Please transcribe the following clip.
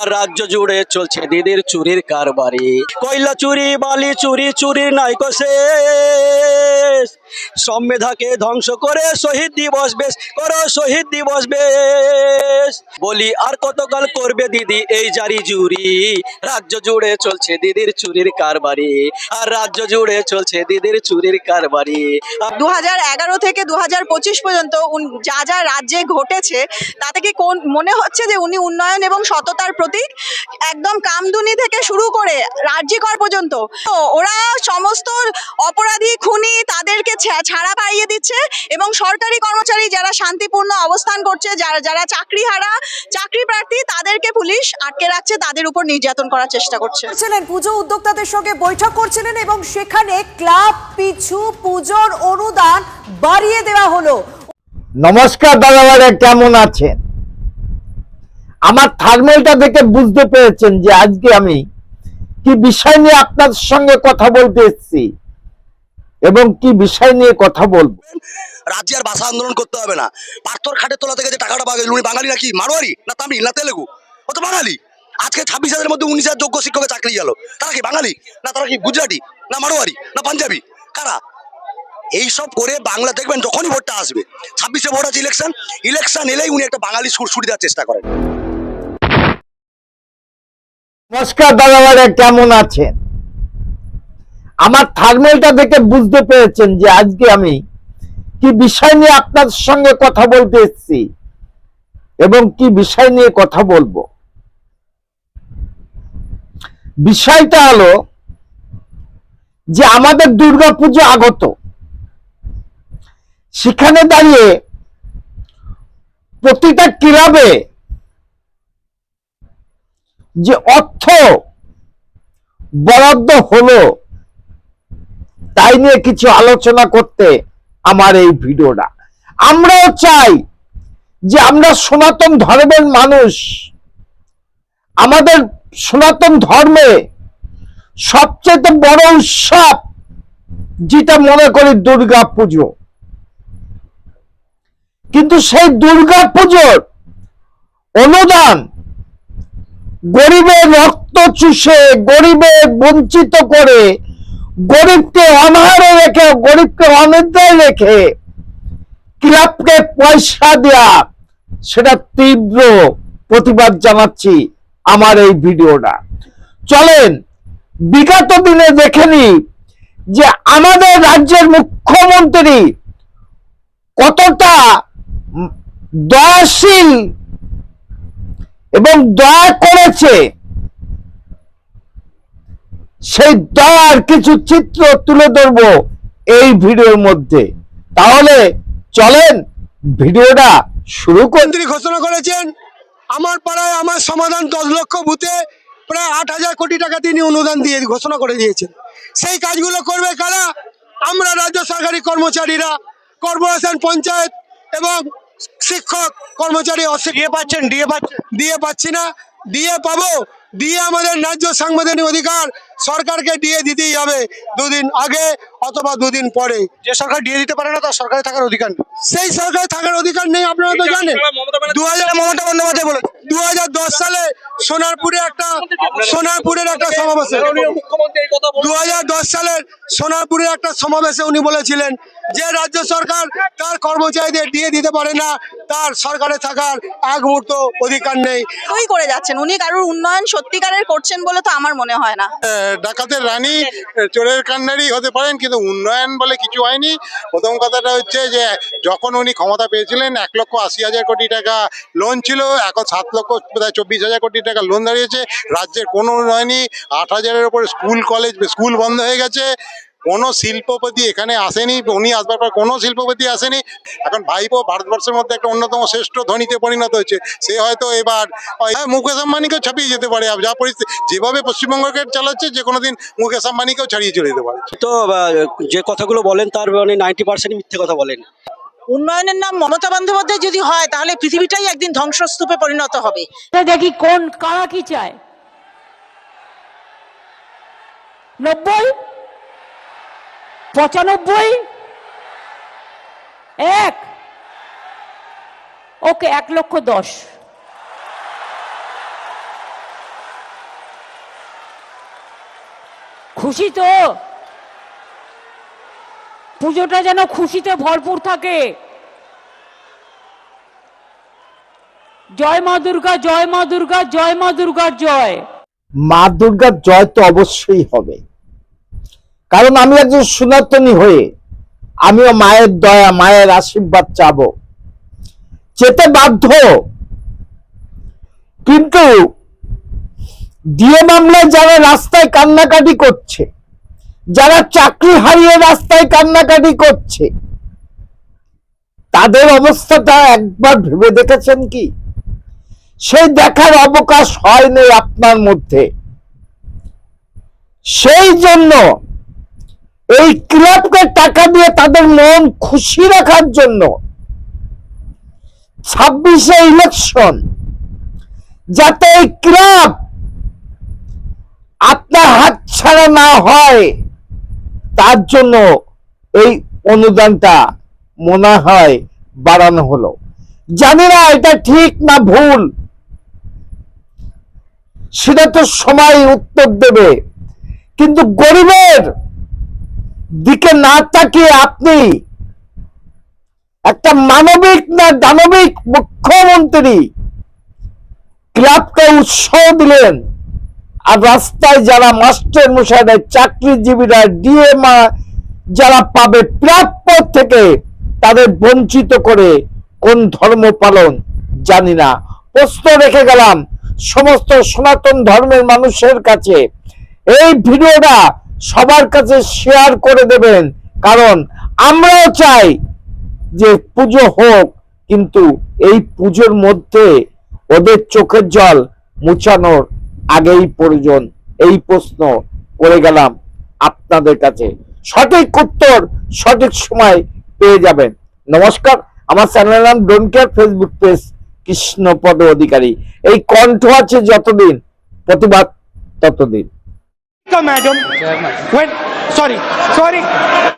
রাজ্য জুড়ে চলছে দিদির চুরির কারবারি। কয়লা চুরি বালি চুরি চুরি নাই শেষ। সংবিধাকে ধ্বংস করে শহীদ দিবস বেশ, করো শহীদ দিবস বেশ। বলি, আর কতকাল করবে দিদি এই জারি জুরি রাজ্য জুড়ে চলছে দিদির চুরির কারবারি। আর রাজ্য জুড়ে চলছে দিদির চুরির কারবারি। দু এগারো থেকে দু পঁচিশ পর্যন্ত যা যা রাজ্যে ঘটেছে তা থেকে কোন, মনে হচ্ছে যে উনি উন্নয়ন এবং সততার প্রতীক? একদম কামদুনি থেকে শুরু করে রাজ্যকর পর্যন্ত। ওরা সমস্ত অপরাধী, খুনি তাদেরকে ছাড়া পাইয়ে দিচ্ছে এবং সরকারি কর্মচারী যারা শান্তিপূর্ণ অবস্থান করছে যারা যারা চাকরি হারা চাকরি প্রার্থী তাদেরকে পুলিশ আটকে রাখছে তাদের উপর নির্যাতন করার চেষ্টা করছে। করছিলেন পুজো উদ্যোক্তাদের সঙ্গে বৈঠক করছিলেন এবং সেখানে ক্লাব পিছু পুজোর অনুদান বাড়িয়ে দেওয়া হলো। নমস্কার দাদাভাইরা কেমন আছেন? আমার থার্মেলটা দেখে বুঝতে পেরেছেন যে আজকে আমি কি বিষয় নিয়ে আপনার সঙ্গে কথা বলতে এসেছি। এবং কি বিষয় নিয়ে কথা বলব? রাজ্যে আর ভাষা আন্দোলন করতে হবে না। পাথর খাটের তলা থেকে যে টাকাটা পাবে উনি বাঙালি নাকি? মারোয়ারি? না তামিল? না তেলেগু? ও তো বাঙালি। আজকে ছাব্বিশ হাজারের মধ্যে উনিশ হাজার যোগ্য শিক্ষকের চাকরি গেল। তারা কি বাঙালি? না তারা কি গুজরাটি? না মারোয়ারি? না পাঞ্জাবি? কারা? এইসব করে বাংলা দেখবেন যখনই ভোটটা আসবে। ছাব্বিশে ভোট আছে ইলেকশন ইলেকশন এলেই উনি একটা বাঙালি সুর সুরি দেওয়ার চেষ্টা করেন। নমস্কার দাদাভাইরা কেমন আছেন? আমার থার্মেলটা দেখে বুঝতে পেরেছেন যে আজকে আমি কি বিষয় নিয়ে আপনার সঙ্গে কথা বলতে এসেছি এবং কি বিষয় নিয়ে কথা বলব। বিষয়টা হলো যে আমাদের দুর্গাপুজো আগত। সেখানে দাঁড়িয়ে প্রতিটা ক্লাবে যে অর্থ বরাদ্দ হলো তাই নিয়ে কিছু আলোচনা করতে আমার এই ভিডিওটা। আমরাও চাই যে আমরা সনাতন ধর্মের মানুষ, আমাদের সনাতন ধর্মে সবচেয়ে বড় উৎসব যেটা মনে করি দুর্গা পুজো। কিন্তু সেই দুর্গা পুজোর অনুদান গরিবের রক্ত চুষে, গরিবের বঞ্চিত করে গরিবকে অনাহারে রেখে, গরিবকে অনিদ্রায় রেখে ক্লাবকে পয়সা দেয়া সেটা তীব্র প্রতিবাদ জানাচ্ছি আমার এই ভিডিওটা। চলেন, বিগত দিনে দেখেনি যে আমাদের রাজ্যের মুখ্যমন্ত্রী কতটা দয়াশীল এবং দয়া করেছে। সেই দয়ার কিছু চিত্র তুলে ধরবো এই ভিডিওর মধ্যে। তাহলে চলেন ভিডিওটা শুরু করি। মন্ত্রী ঘোষণা করেছেন আমার পাড়ায় আমার সমাধান দশ লক্ষ বুথে প্রায় আট হাজার কোটি টাকা তিনি অনুদান দিয়ে ঘোষণা করে দিয়েছেন। সেই কাজগুলো করবে কারা? আমরা রাজ্য সরকারি কর্মচারীরা কর্পোরেশন পঞ্চায়েত এবং শিক্ষক কর্মচারী দিয়ে পাচ্ছেন দিয়ে পাচ্ছেন। দিয়ে পাচ্ছি না দিয়ে পাবো। দিয়ে আমাদের ন্যায্য সাংবিধানিক অধিকার সরকারকে দিয়ে দিতেই হবে দুদিন আগে অথবা দুদিন পরে। যে সরকার দিয়ে দিতে পারে না তার সরকারে থাকার অধিকার নেই। সেই সরকারে থাকার অধিকার নেই আপনারা তো জানেন। দু হাজার মমতা বন্দ্যোপাধ্যায় বলে দু হাজার দশ সালে সোনারপুরে একটা সোনারপুরের একটা সমাবেশে দু হাজার দশ সালের সোনারপুরের একটা সমাবেশে উনি বলেছিলেন যে রাজ্য সরকার তার কর্মচারীদের দিয়ে দিতে পারে না তার সরকারে থাকার এক মুহূর্ত অধিকার নেই। ওই করে যাচ্ছেন। উনি কারোর উন্নয়ন সত্যিকারের করছেন বলে তো আমার মনে হয় না। ডাকাতের রানী চোরের কান্নারি হতে পারেন কিন্তু উন্নয়ন বলে কিছু হয়নি। প্রথম কথাটা হচ্ছে যে যখন উনি ক্ষমতা পেয়েছিলেন এক লক্ষ আশি হাজার কোটি টাকা লোন ছিল এখন সাত লক্ষ প্রায় চব্বিশ হাজার কোটি টাকা লোন দাঁড়িয়েছে। রাজ্যের কোনো উন্নয়নই আট হাজারের উপরে স্কুল কলেজ স্কুল বন্ধ হয়ে গেছে। কোনো শিল্পপতি এখানে আসেনি উনি আসবার পর কোনো শিল্পপতি আসেনি। এখন ভাইপো ভারতবর্ষের মধ্যে একটা অন্যতম শ্রেষ্ঠ ধনীতে পরিণত হয়েছে। সে হয়তো এবার হ্যাঁ, মুকেশ আম্বানিকেও ছাপিয়ে যেতে পারে। যা পরিস্থিতি যেভাবে পশ্চিমবঙ্গকে চালাচ্ছে যে কোনো দিন মুকেশ আম্বানিকেও ছাড়িয়ে চলে যেতে পারে। তো যে কথাগুলো বলেন তার মানে নাইনটি পার্সেন্ট মিথ্যে কথা বলেন। উন্নয়নের নাম মমতা বন্দ্যোপাধ্যায় যদি হয় তাহলে পৃথিবীটাই একদিন ধ্বংসস্তূপে পরিণত হবে। দেখি কোন কারা কি চায়? নব্বই? পঁচানব্বই? এক। ওকে, এক লক্ষ দশ। খুশি তো? পুজোটা যেন খুশিতে ভরপুর থাকে। জয় মা দুর্গা, জয় মা দুর্গা, জয় মা দুর্গার জয়। মা দুর্গার জয় তো অবশ্যই হবে। কারণ আমি একজন সনাতনী হয়ে আমিও মায়ের দয়া, মায়ের আশীর্বাদ চাবো। যেতে বাধ্য। কিন্তু ডিএ মামলায় যারা রাস্তায় কান্নাকাটি করছে, যারা চাকরি হারিয়ে রাস্তায় কান্নাকাটি করছে, তাদের অবস্থাটা একবার ভেবে দেখেছেন কি? সেই দেখার অবকাশ হয়নি আপনার মধ্যে। সেই জন্য এই ক্লাবকে টাকা দিয়ে তাদের মন খুশি রাখার জন্য ছাব্বিশে ইলেকশন যাতে এই ক্লাব আপনার হাত ছাড়া না হয়, তার জন্য এই অনুদানটা মনে হয় বাড়ানো হলো। জানি না এটা ঠিক না ভুল। সেটা তো সময় উত্তর দেবে। কিন্তু গরিবের দিকে না তাকিয়ে আপনি একটা মানবিক না দানবিক মুখ্যমন্ত্রী ক্লাবকে উৎসাহ দিলেন। আর রাস্তায় যারা মাস্টার মশাইরা চাকরিজীবীরা ডিএমা যারা পাবে প্রাপ্য থেকে তাদের বঞ্চিত করে কোন ধর্ম পালন জানি না। প্রশ্ন রেখে গেলাম, সমস্ত সনাতন ধর্মের মানুষের কাছে। এই ভিডিওটা সবার কাছে শেয়ার করে দেবেন। কারণ আমরাও চাই যে পুজো হোক, কিন্তু এই পুজোর মধ্যে ওদের চোখের জল মুছানোর আগেই প্রয়োজন। এই প্রশ্ন করে গেলাম আপনাদের কাছে। সঠিক উত্তর সঠিক সময় পেয়ে যাবেন। নমস্কার, আমার চ্যানেলের নাম don't care, Facebook page Krishnapada Adhikari. এই কণ্ঠ আছে যতদিন, প্রতিবাদ ততদিন। Madam wait sorry sorry